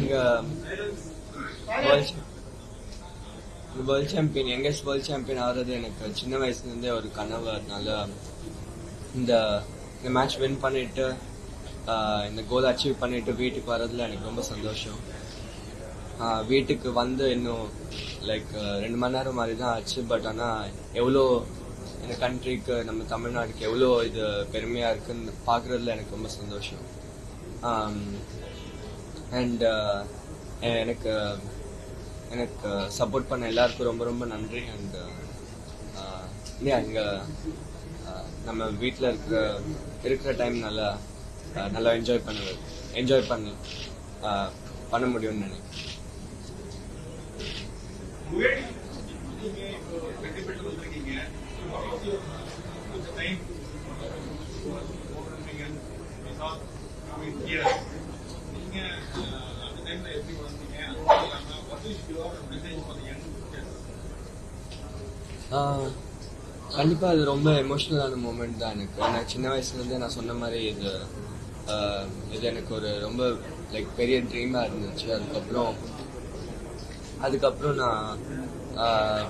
இங்க world champion youngest world champion ஆகிறது எனக்கு சின்ன வயசுல இருந்தே ஒரு கனவு அதனால இந்த இந்த மேட்ச் வின் பண்ணிட்டு இந்த கோல் அச்சீவ் பண்ணிட்டு வீட்டுக்கு வர்றதுல எனக்கு ரொம்ப சந்தோஷம் வீட்டுக்கு வந்து இன்னும் லைக் ரெண்டு மணி நேரம் மாதிரி தான் ஆச்சு. பட் ஆனால் எவ்வளோ இந்த கண்ட்ரிக்கு நம்ம தமிழ்நாட்டுக்கு எவ்வளோ இது பெருமையா இருக்குன்னு பார்க்கறதுல எனக்கு ரொம்ப சந்தோஷம். அண்ட் uh, எனக்கு எனக்கு சப்போர்ட் பண்ண எல்லாருக்கும் ரொம்ப ரொம்ப நன்றி. அண்ட் uh, uh, இங்கே நம்ம வீட்டில் இருக்கிற இருக்கிற டைம் நல்லா நல்லா என்ஜாய் பண்ண என்ஜாய் பண்ண பண்ண முடியும்னு நினைக்கிறேன் நீங்க இப்போ வெற்றி பெற்று வந்திருக்கீங்க கொஞ்சம் டைம் போட்டிருப்பீங்க நீங்க அஹ், அந்த டைம்ல எப்படி வந்தீங்க அது மட்டும் இல்லாம what is your message for the young players? ஆஹ், கண்டிப்பாக அது ரொம்ப எமோஷனலான மூமெண்ட் தான் எனக்கு. நான் சின்ன வயசுலேருந்தே நான் சொன்ன மாதிரி இது இது எனக்கு ஒரு ரொம்ப லைக் பெரிய ட்ரீமாக இருந்துச்சு. அதுக்கப்புறம் அதுக்கப்புறம் நான்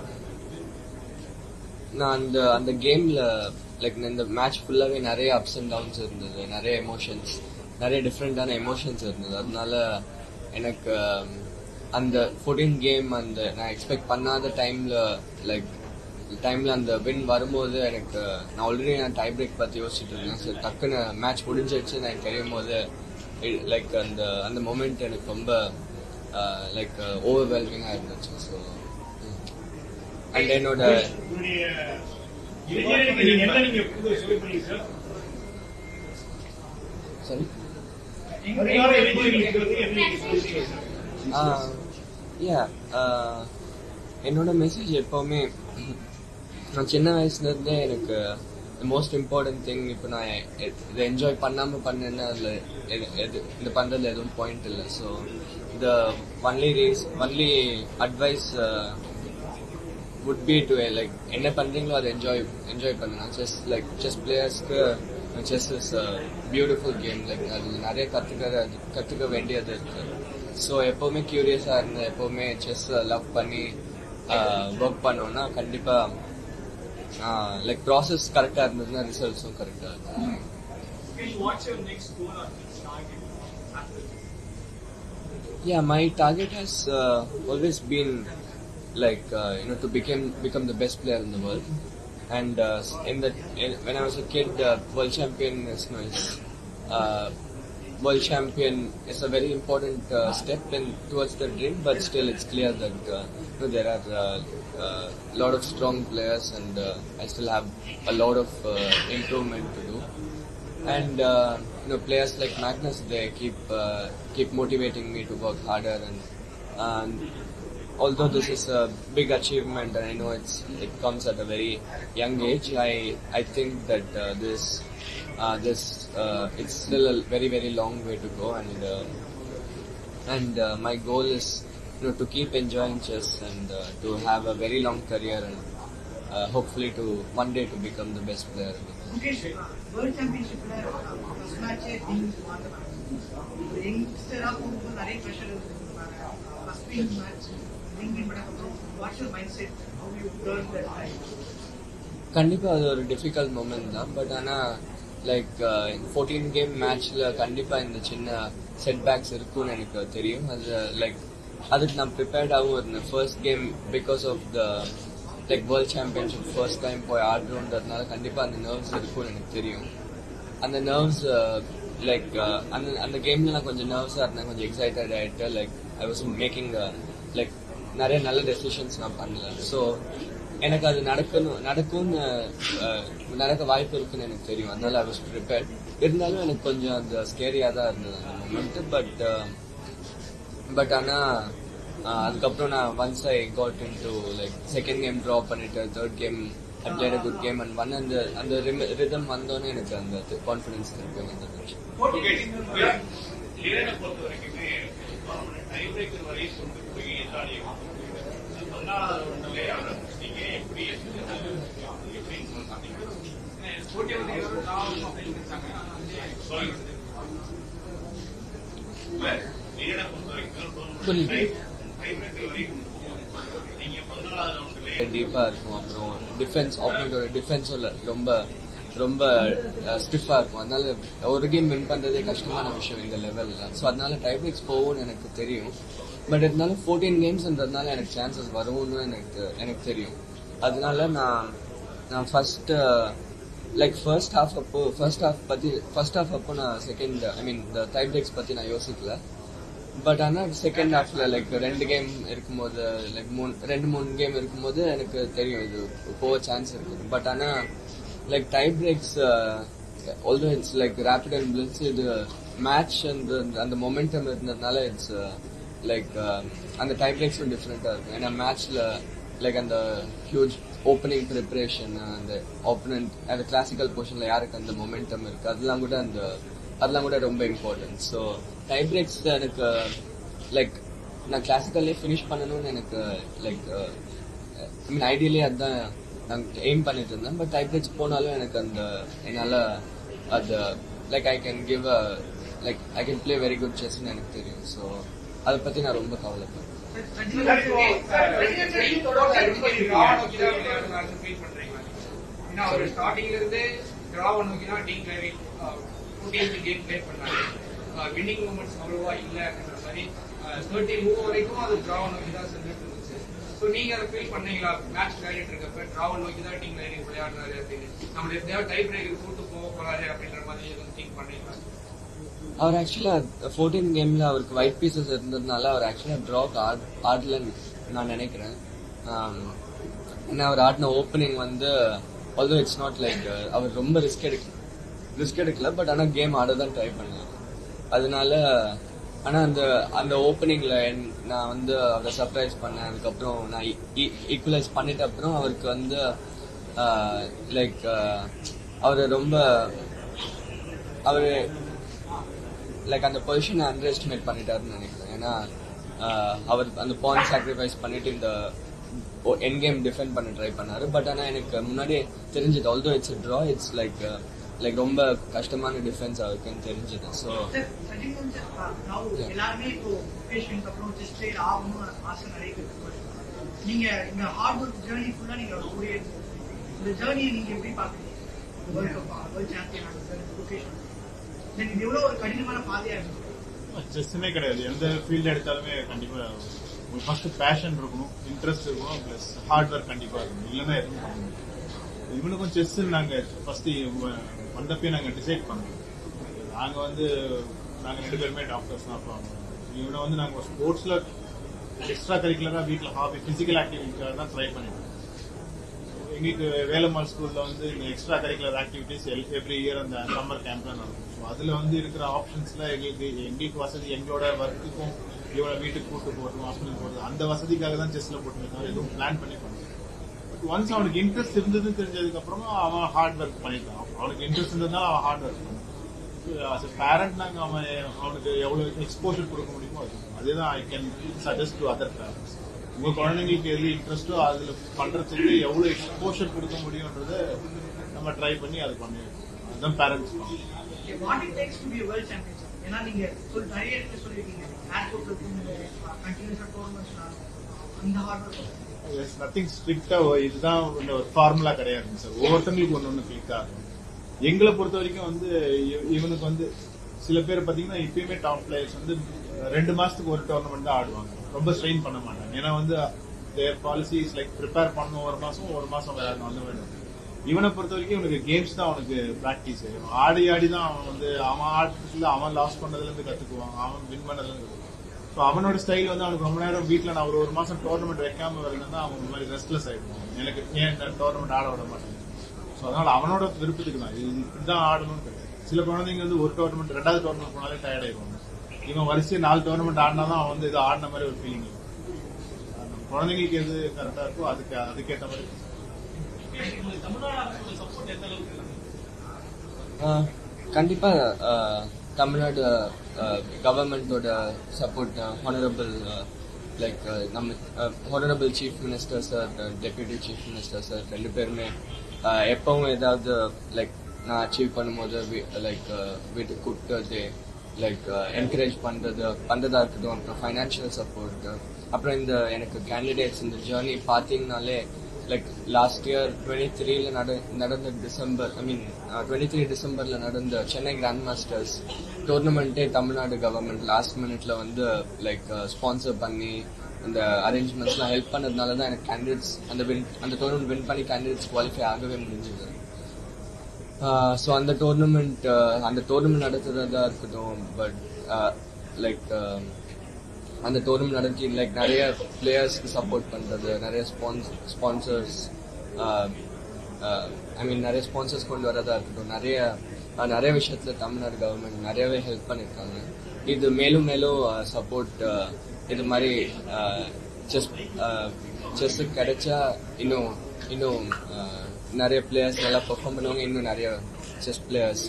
நான் அந்த அந்த கேமில் லைக் இந்த மேட்ச் ஃபுல்லாகவே நிறைய அப்ஸ் அண்ட் டவுன்ஸ் இருந்தது. நிறைய எமோஷன்ஸ் நிறைய டிஃப்ரெண்டான எமோஷன்ஸ் இருந்தது. அதனால எனக்கு அந்த ஃபோர்டீன் கேம் அந்த நான் எக்ஸ்பெக்ட் பண்ணாத டைமில் லைக் டைம்ல அந்த வின் வரும்போது எனக்கு நான் ஆல்ரெடி நான் டை பிரேக் பத்தி யோசிச்சுட்டு இருந்தேன். சரி டக்குன்னு மேட்ச் முடிஞ்சிடுச்சு எனக்கு தெரியும் போது லைக் அந்த அந்த மொமெண்ட் எனக்கு ரொம்ப லைக் ஓவர்வெல்மிங்கா இருந்துச்சு. ஸோ அண்ட் என்னோட உங்களுடைய இளைஞர்களுக்கு நீங்க என்ன? நீங்க புது சொல்லிக் கொடுங்க சார் யா என்னோட மெசேஜ் எப்பவுமே நான் சின்ன வயசுலேருந்தே எனக்கு மோஸ்ட் இம்பார்ட்டன்ட் திங் இப்போ நான் இதை என்ஜாய் பண்ணாமல் பண்ணேன்னா அதில் எது- எது- இந்த பண்ணுறதுல எதுவும் பாயிண்ட் இல்லை. ஸோ இந்த only raise only advice would be to like என்ன பண்ணுறீங்களோ அதை என்ஜாய் என்ஜாய் பண்ணலாம். Chess like chess பிளேயர்ஸ்க்கு chess is beautiful game like அது நிறைய கத்துக்க கற்றுக்க வேண்டியது இருக்கு. ஸோ எப்போவுமே க்யூரியஸாக இருந்தேன் எப்போவுமே செஸ் லவ் பண்ணி uh, ஒர்க் பண்ணோன்னா கண்டிப்பாக லைக் ப்ராசஸ் கரெக்டா இருந்ததுன்னா ரிசல்ட்ஸும் கரெக்டா இருக்கும் What's your next goal or next target after Yeah, my target has uh, always been like uh, you know to become become the best player in the world. And uh, world champion is a very important uh, step in towards the dream. But still, it's clear that uh, you know, there are a uh, uh, lot of strong players, and uh, I still have a lot of improvement to do and you know players like Magnus they keep keep motivating me to work harder and and although this is a big achievement and I know it's it comes at a very young age I I think that this uh, this uh, it's still a very very long way to go and uh, and uh, my goal is you know to keep enjoying chess and uh, to have a very long career and uh, hopefully to one day to become the best player in the world. Mukesh world சாம்பியன்ஷிப்ல first மேட்சே teams ஒரு யங்ஸ்டரா போகும்போது நிறைய pressure இருந்துருக்காங்க first team match win win பண்ணக்கப்புறம் what's your mind set how you turn that time கண்டிப்பா அது ஒரு difficult moment தான் but ஆனா லைக் ஃபோர்டீன் கேம் மேட்ச்ல கண்டிப்பா இந்த சின்ன செட் பேக்ஸ் இருக்கும்னு எனக்கு தெரியும். அது லைக் அதுக்கு நான் ப்ரிப்பேர்டாகவும் இருந்தேன். First game because of the like world championship first time போய் ஆடுறோன்றதுனால கண்டிப்பா அந்த நர்வ்ஸ் இருக்கும்னு எனக்கு தெரியும். அந்த நர்வ்ஸ் லைக் uh, uh, அந்த அந்த கேம்ல நான் கொஞ்சம் நர்வ்ஸா இருந்தேன். கொஞ்சம் எக்ஸைட்டட் ஆயிட்டு like I was making like நிறைய நல்ல டெசிஷன்ஸ் நான் பண்ணல. ஸோ எனக்கு அது நடக்கணும் நடக்கும்னு நடக்க வாய்ப்பு இருக்குன்னு எனக்கு தெரியும். அதனால ஐ வாஸ் ப்ரிப்பேர்ட் இருந்தாலும் எனக்கு கொஞ்சம் அந்த ஸ்கேரியா தான் இருந்தது அந்த மூமெண்ட் பட் பட் ஆனா அதுக்கப்புறம் நான் once I got in to like second game draw பண்ணிட்டு third game I played a good game and won அந்த அந்த ரிதம் வந்தோன்னே எனக்கு அந்த கான்ஃபிடன்ஸ் இருக்கு வந்துருச்சு டீப்பாக இருக்கும். அப்புறம் டிஃபென்ஸ் ஆப்போனோட டிஃபென்ஸோட ரொம்ப ரொம்ப ஸ்டிஃபாக இருக்கும். அதனால ஒரு கேம் வின் பண்றதே கஷ்டமான விஷயம் இந்த லெவல்ல ஸோ அதனால டைபிரிக்ஸ் போகும்னு எனக்கு தெரியும். பட் இருந்தாலும் ஃபோர்டீன் கேம்ஸ்ன்றதுனால எனக்கு சான்சஸ் வரும்னு எனக்கு எனக்கு தெரியும். அதனால நான் நான் ஃபர்ஸ்ட் லைக் ஃபர்ஸ்ட் ஹாஃப் அப்போ ஃபர்ஸ்ட் ஹாஃப் பத்தி ஃபர்ஸ்ட் ஹாஃப் அப்போ நான் செகண்ட் ஐ மீன் இந்த டைப் பிரேக்ஸ் பத்தி நான் யோசிக்கல. பட் ஆனால் செகண்ட் ஹாஃப்ல லைக் ரெண்டு கேம் இருக்கும்போது லைக் மூணு ரெண்டு மூணு கேம் இருக்கும்போது எனக்கு தெரியும் இது போக சான்ஸ் இருக்குது. பட் ஆனால் like tie breaks although it's like rapid and blitz இது மேட்ச் அந்த uh, uh, அந்த மொமெண்டம் இருந்ததுனால இட்ஸ் லைக் அந்த டைப் பிரேக்ஸும் டிஃப்ரெண்ட்டாக இருக்கும். ஏன்னா மேட்ச்ல லைக் அந்த ஹியூஜ் ஓப்பனிங் ப்ரிப்பரேஷன் அந்த ஆப்பனண்ட் அந்த கிளாசிக்கல் போர்ஷன்ல யாருக்கு அந்த மொமெண்டம் இருக்கு அதெல்லாம் கூட அந்த அதெல்லாம் கூட ரொம்ப இம்பார்ட்டன்ட் ஸோ டை பிரேக்ஸ் எனக்கு லைக் நான் கிளாசிக்கல்லே ஃபினிஷ் பண்ணணும்னு எனக்கு லைக் ஐ மீன் ஐடியலி அதுதான் நான் எய்ம் பண்ணிட்டு இருந்தேன் பட் டை பிரேக்ஸ் போனாலும் எனக்கு அந்த என்னால் அது like I can give a like I can play very good செஸ்ன்னு எனக்கு தெரியும். ஸோ அதை பற்றி நான் ரொம்ப கவலைப்பேன் கவலைப்படுறேன் ஸ்டார்டிங்ல இருந்து டிராவ நோக்கி தான் டீம் பிளே கேம் பிளே பண்ணாரு வின்னிங் மூமெண்ட்ஸ் அவ்வளவா இல்ல அப்படின்ற மாதிரி தேர்ட்டி மூவ் வரைக்கும் அது டிராவ நோக்கி தான் செஞ்சுட்டு இருந்துச்சு ஸோ நீங்க அதை ஃபீல் பண்ணீங்களா மேட்ச் விளையாடிட்டு இருக்கப்ப டிராவ நோக்கி தான் டீம் பிளே விளையாடுறாரு அப்படின்னு நம்மள எப்படியாவது டைப் பிரேக்கர் கூட்டு போக போறாரு அப்படின்ற மாதிரி எதுவும் திங்க் பண்ணீங்களா அவர் ஆக்சுவலா ஃபோர்டீன் கேம்ல அவருக்கு ஒயிட் பீசஸ் இருந்ததுனால அவர் ஆக்சுவலா ட்ராக் ஆடலன்னு நான் நினைக்கிறேன். ஏன்னா அவர் ஆடின ஓப்பனிங் வந்து ஆல்தோ இட்ஸ் நாட் லைக் அவர் ரொம்ப ரிஸ்க் எடுக்க ரிஸ்க் எடுக்கல பட் ஆனால் கேம் ஆட தான் ட்ரை பண்ணலாம் அதனால ஆனால் அந்த அந்த ஓப்பனிங்ல நான் வந்து அவரை சர்ப்ரைஸ் பண்ணேன். அதுக்கப்புறம் நான் e, e, ஈக்குவலைஸ் பண்ணிட்ட அப்புறம் அவருக்கு வந்து லைக் அவர் ரொம்ப அவர் லைக் அந்த பொசிஷனை அண்டர் எஸ்டிமேட் பண்ணிட்டாருன்னு நினைக்கிறேன். ஏன்னா ஆஹ், அவர் அந்த பாயிண்ட் சாக்ரிஃபைஸ் பண்ணிட்டு இந்த என் கேம் டிஃபெண்ட் பண்ண ட்ரை பண்ணாரு. பட் ஆனால் எனக்கு முன்னாடியே தெரிஞ்சது although it's draw it's like like ரொம்ப கஷ்டமான டிஃபென்ஸ் அவருக்குன்னு தெரிஞ்சது. ஸோ. நீங்க இந்த ஹார்ட் ஒர்க் ஜேர்னி ஃபுல்லா நீங்க இந்த ஜேர்னியை நீங்க எப்படி பாக்குறீங்க வேர்ல்ட் எவ்வளவு ஒரு கடினமான பாதையா செஸ்ஸுமே கிடையாது. எந்த ஃபீல்டு எடுத்தாலுமே கண்டிப்பா உங்களுக்கு ஃபர்ஸ்ட் பேஷன் இருக்கணும் இன்ட்ரெஸ்ட் இருக்கணும் பிளஸ் ஹார்ட் ஒர்க் கண்டிப்பா இருக்கணும். இல்லைன்னா எதுவும் பண்ண முடியாது. இவனுக்கும் செஸ் நாங்க ஃபர்ஸ்ட் வந்தப்பே நாங்க டிசைட் பண்ணோம். நாங்க வந்து நாங்க ரெண்டு பேருமே டாக்டர்ஸ் தான் அப்போ. இவனை வந்து நாங்க ஸ்போர்ட்ஸ்ல எக்ஸ்ட்ரா கரிக்குலரா வீட்டில் ஹாபி பிசிக்கல் ஆக்டிவிட்டிக்காக தான் ட்ரை பண்ணிட்டோம் எங்களுக்கு வேலம்மாள் ஸ்கூல்ல வந்து இந்த extra curricular activities every year அந்த சம்மர் கேம்ப்லாம் நடக்கும். அதுல வந்து இருக்கிற ஆப்ஷன்ஸ்ல எங்களுக்கு எங்களுக்கு வசதி எங்களோட ஒர்க்குக்கும் இவனை வீட்டுக்கு கூட்டு போறது ஹாஸ்பிட்டல் போறது அந்த வசதிக்காக தான் செஸ்ல போட்டுருக்காங்க எதுவும் பிளான் பண்ணி பண்ணோம் பட் ஒன்ஸ் அவனுக்கு இன்ட்ரெஸ்ட் இருந்ததுன்னு தெரிஞ்சதுக்கு அப்புறமா அவன் ஹார்ட் ஒர்க் பண்ணிட்டான். அவனுக்கு இன்ட்ரெஸ்ட் இருந்ததுனால அவன் ஹார்ட் ஒர்க் பண்ணான். அஸ் பேரண்ட் நாங்க அவன் அவனுக்கு எவ்வளவு எக்ஸ்போஷர் கொடுக்க முடியுமோ அது. அதுதான் I can suggest to other parents உங்க குழந்தைங்களுக்கு எது இன்ட்ரெஸ்டோ அதுல பண்றதுக்கு எவ்வளவு எக்ஸ்போஷர் கொடுக்க முடியும்ன்றத நம்ம ட்ரை பண்ணி அது பண்ணி அதுதான் parents what it takes to be world champion ஏன்னா நீங்க சொல் நிறைய இடத்துல சொல்லிருக்கீங்க ஏர்போர்ட்ல கண்டினியூஸா டோர்னமெண்ட்ஸ் அந்த ஹார்ட் நத்திங் ஸ்ட்ரிக்டா இதுதான் ஒரு ஃபார்முலா கிடையாது சார் ஒவ்வொருத்தவங்களுக்கு ஒன்று ஒன்று கிளிக் ஆகும் எங்களை பொறுத்த வரைக்கும் வந்து இவனுக்கு வந்து சில பேர் பார்த்தீங்கன்னா இப்பயுமே டாப் பிளேயர்ஸ் வந்து ரெண்டு மாசத்துக்கு ஒரு டோர்னமெண்ட் தான் ஆடுவாங்க. ரொம்ப ஸ்ட்ரெயின் பண்ண மாட்டாங்க. ஏன்னா வந்து their policy is like prepare பண்ணணும் ஒரு மாசம் ஒரு மாசம் விளையாடணும் அந்த மாதிரி. இவனை பொறுத்த வரைக்கும் இவனுக்கு கேம்ஸ் தான் அவனுக்கு பிராக்டிஸ் ஆடி ஆடி தான் அவன் வந்து அவன் ஆட்டத்தில் அவன் லாஸ் பண்ணதுலேருந்து கற்றுக்குவான் அவன் வின் பண்ணதுலேருந்து கற்றுக்குவான் ஸோ அவனோட ஸ்டைல் வந்து அவனுக்கு ரொம்ப நேரம் வீட்டில் நான் ஒரு ஒரு மாதம் டோர்னமெண்ட் வைக்காம வரலன்னா அவன் ஒரு மாதிரி ரெஸ்ட்லெஸ் ஆகிடுவான் எனக்கு ஏன் இந்த டோர்னமெண்ட் ஆட விட மாட்டேன் ஸோ அதனால் அவனோட விருப்பத்துக்கு தான் இது இப்படிதான் ஆடணும்னு கிடையாது. சில குழந்தைங்க வந்து ஒரு டோர்னமெண்ட் ரெண்டாவது டோர்னமெண்ட் போனாலே டயர்ட் ஆயிடுவாங்க. இவன் வரிசை நாலு டோர்னமெண்ட் ஆடினா தான் அவன் வந்து இது ஆடின மாதிரி ஒரு ஃபீலிங் குழந்தைங்களுக்கு எது கரெக்டாக இருக்கோ அதுக்கு அதுக்கேற்ற மாதிரி ஆஹ் கண்டிப்பா ஆஹ் தமிழ்நாடு கவர்மெண்டோட சப்போர்ட் ஹானரபிள் லைக் நம்ம honourable chief minister sir deputy chief minister sir ரெண்டு பேருமே எப்பவும் ஏதாவது லைக் நான் அச்சீவ் பண்ணும்போது லைக் வீட்டுக்கு கூப்பிட்டு லைக் என்கரேஜ் பண்றது பண்றதா இருக்கட்டும் அப்புறம் ஃபைனான்ஷியல் சப்போர்ட் அப்புறம் இந்த எனக்கு கேண்டிடேட்ஸ் இந்த ஜேர்னி பார்த்தீங்கனாலே லைக் லாஸ்ட் இயர் டுவெண்ட்டி த்ரீல நட நடந்த December I mean twenty three டிசம்பர்ல நடந்த சென்னை கிராண்ட் மாஸ்டர்ஸ் டோர்னமெண்ட்டே தமிழ்நாடு கவர்மெண்ட் லாஸ்ட் மினிட்ல வந்து லைக் ஸ்பான்சர் uh, பண்ணி அந்த அரேஞ்ச்மெண்ட்ஸ்லாம் ஹெல்ப் பண்ணதுனால தான் எனக்கு கேண்டிடேட்ஸ் அந்த வின் அந்த டோர்னமெண்ட் வின் பண்ணி கேண்டிடேட்ஸ் குவாலிஃபை ஆகவே முடிஞ்சது. ஸோ uh, அந்த டோர்னமெண்ட் uh, அந்த டோர்னமெண்ட் நடத்துறதா இருக்கட்டும் பட் லைக் um, அந்த டோர்னமெண்ட் நடத்தி லைக் நிறைய பிளேயர்ஸ்க்கு சப்போர்ட் பண்றது நிறைய ஸ்பான்சர்ஸ் ஐ மீன் நிறைய ஸ்பான்சர்ஸ் கொண்டு வரதா இருக்கட்டும். நிறைய நிறைய விஷயத்துல தமிழ்நாடு கவர்மெண்ட் நிறையவே ஹெல்ப் பண்ணிருக்காங்க. இது மேலும் மேலும் uh, சப்போர்ட் uh, இது மாதிரி uh, செஸ் செஸ் கிடைச்சா இன்னும் இன்னும் நிறைய பிளேயர்ஸ் நல்லா பெர்ஃபார்ம் பண்ணுவாங்க. இன்னும் நிறைய செஸ் பிளேயர்ஸ்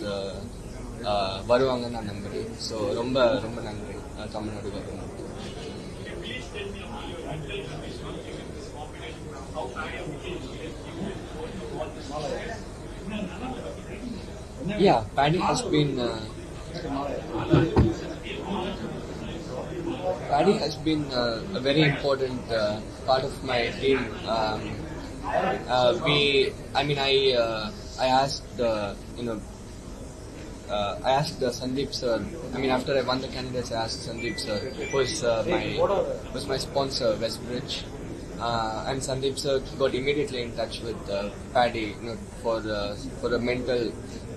வருவாங்கன்னு நான் நம்புறேன். ஸோ ரொம்ப ரொம்ப நன்றி Tamil Nadu government Yeah, Paddy has been. Uh, Paddy has been uh, a very important uh, part of my team. Um, uh, we, I mean, I, uh, I asked, uh, you know, uh, I asked uh, Sandeep sir. I mean, after I won the candidates, I asked Sandeep sir, who is uh, my was my sponsor, Westbridge, uh, and Sandeep sir got immediately in touch with uh, Paddy, you know, for uh, for a mental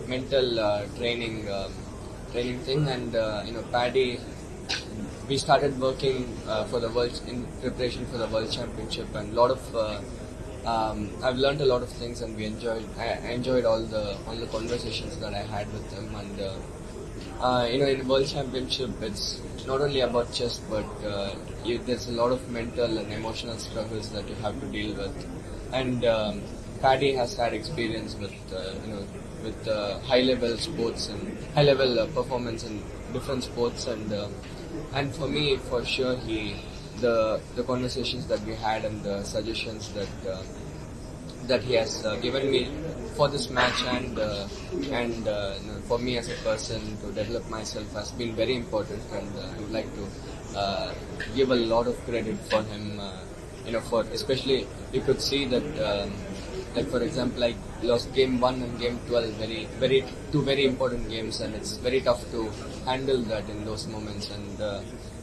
mental uh, training um, training thing, and you know, Paddy. We started working for the world in preparation for the world championship, and a lot of um, I've learned a lot of things, and we enjoyed. I enjoyed all the all the conversations that I had with him, and uh, uh, you know, in World Championship, it's not only about chess, but uh, you, there's a lot of mental and emotional struggles that you have to deal with. And um, Paddy has had experience with uh, you know with uh, high level sports and high level uh, performance in different sports, and and for me, for sure, he the the conversations that we had and the suggestions that. Uh, that he has uh, given me for this match and uh, and uh, you know, for me as a person to develop myself has been very important and uh, I would like to uh, give a lot of credit for him you know for especially you could see that um, like for example I lost game 1 and game 12 very very two very important games and it's very tough to handle that in those moments and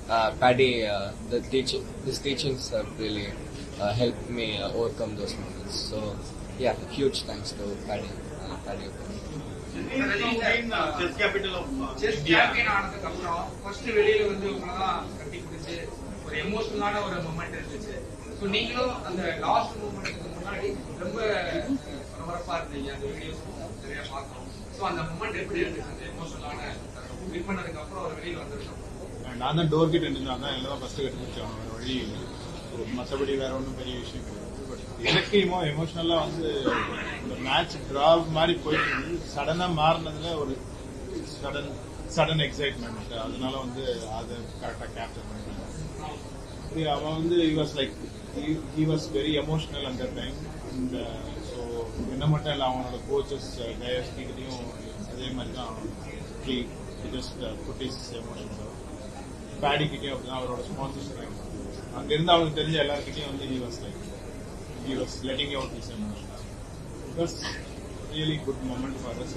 uh, Paddy uh, the teach his teachings have really uh, helped me uh, overcome those moments. So, yeah, huge thanks to Paddy. Uh, Paddy. Chess capital of chess champion ஆனதுக்கு அப்புறம் first வெளியில வந்து உங்களதான் கட்டி பிடிச்சு ஒரு எமோஷனலான ஒரு moment இருந்துச்சு so நீங்களும் அந்த லாஸ்ட் மூமெண்ட்டுக்கு முன்னாடி ரொம்ப பரபரப்பா இருந்தீங்க அந்த வீடியோஸ் நிறைய பார்த்தோம் ஸோ அந்த மூமெண்ட் எப்படி இருந்துச்சு அந்த எமோஷனலான வின் பண்ணதுக்கு அப்புறம் ஒரு வெளியில வந்திருக்கோம் நான் தான் டோர் கிட்ட நின்று தான் எல்லாம் ஃபர்ஸ்ட் கட்டுப்பிடிச்சோம் வேற வழி இல்லை. மற்றபடி வேற ஒன்றும் பெரிய விஷயம் கிடையாது. பட் எனக்கு இமோ எமோஷனலா வந்து இந்த மேட்ச் டிரா மாதிரி போயிட்டு இருந்தது சடனா மாறினதுல ஒரு சடன் சடன் எக்ஸைட்மெண்ட் அதனால வந்து அதை கரெக்டாக கேப்சர் பண்ணிட்டாங்க அவன் வந்து he was like he was very emotional அந்த டைம் இந்த ஸோ என்ன மட்டும் இல்லை அவனோட கோச்சஸ் டயஸ்கிட்டையும் uh, அதே மாதிரி தான் ஹி ஜஸ்ட் புட்டிஸ் எமோஷனல் பேடிக்கிட்டையும் அப்படிதான் அவரோட ஸ்பான்சர்ஸ் அங்க இருந்து அவனுக்கு தெரிஞ்ச எல்லாருக்கிட்டையும் வந்து he was like he was letting out his emotions really good moment for us